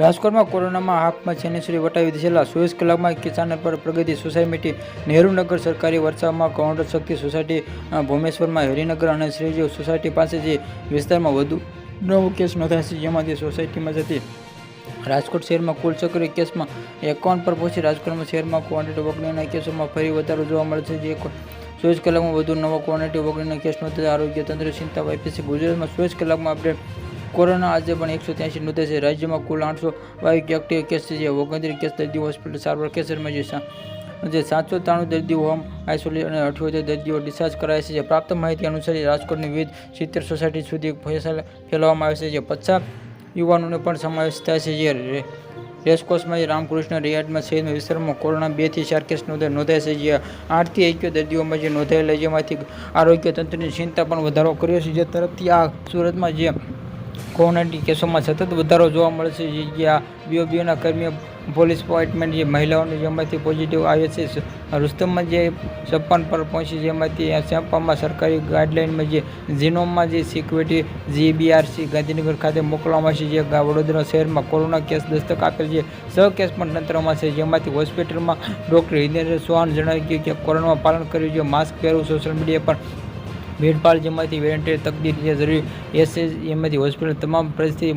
રાજકોટમાં કોરોનામાં હાફમાં છેનેસરી વટાવી દીધેલા ચોવીસ કલાકમાં કિસાન પર પ્રગતિ સોસાયટી નહેરુનગર સરકારી વરસાદમાં કૌંડર શક્તિ સોસાયટી ભૂમેશ્વરમાં હરિનગર અને શ્રીજીવ સોસાયટી પાસે જે વિસ્તારમાં વધુ નવો કેસ નોંધાયા છે જેમાંથી સોસાયટીમાં જતી રાજકોટ શહેરમાં કુલ સક્રિય કેસમાં એકાવન પર પહોંચી રાજકોટમાં શહેરમાં ક્વોન્ટિટી વગેરેના કેસોમાં ફરી વધારો જોવા મળે છે, જે ચોવીસ કલાકમાં વધુ નવો ક્વોન્ટિટી વગેરેના કેસ નોંધાતા આરોગ્ય તંત્ર ચિંતા વાપી છે. ગુજરાતમાં ચોવીસ કલાકમાં અપડેટ કોરોના આજે પણ એકસો ત્યાંસી નોંધાય છે રાજ્યમાં કુલ આઠસો બાવીસ એક્ટિવ કેસ છે. જે ઓગણત્રીસ કેસ દર્દીઓ હોસ્પિટલ સારવાર કેસરમાં જે જે સાતસો ત્રાણું દર્દીઓ હોમ આઇસોલેટ અને અઠ્યોતેર દર્દીઓ ડિસ્ચાર્જ કરાયા છે. જે પ્રાપ્ત માહિતી અનુસાર રાજકોટની વિવિધ સિત્તેર સોસાયટી સુધી ફેલાવવામાં આવે છે. જે પચાસ યુવાનોને પણ સમાવેશ થાય છે. જે રેસકોર્સમાં જે રામકૃષ્ણ રિયાદમાં સહિતના વિસ્તારમાં કોરોના બેથી ચાર કેસ નોંધાય નોંધાય છે. જે આઠથી એક્યો દર્દીઓમાં જે નોંધાયેલા જેમાંથી આરોગ્ય તંત્રની ચિંતા પણ વધારો કર્યો છે. જે તરફથી આ સુરતમાં જે કોરોનાની કેસોમાં સતત વધારો જોવા મળે છે જે જ્યાં બીઓબીઓના કર્મીઓ, પોલીસ અપોઇન્ટમેન્ટ જે મહિલાઓને જેમાંથી પોઝિટિવ આવે છે રુસ્તમમાં જે છપ્પન પર પહોંચી જેમાંથી સેમ્પામાં સરકારી ગાઈડલાઇનમાં જે ઝીનોમમાં જે સિક્યુરિટી જીબીઆરસી ગાંધીનગર ખાતે મોકલવામાં આવશે, જે વડોદરા શહેરમાં કોરોના કેસ દસ્તક આપેલ છે. છ કેસ પણ તંત્રમાં છે, જેમાંથી હોસ્પિટલમાં ડૉક્ટર હિતેન્દ્ર ચૌહાણ જણાવ્યું કે કોરોનામાં પાલન કર્યું છે, માસ્ક પહેરવું, સોશિયલ મીડિયા પર ભીડભાડ જેમાંથી વેરંટી તકદીર જે જરૂરી એસએસ એમાંથી હોસ્પિટલ તમામ પરિસ્થિતિ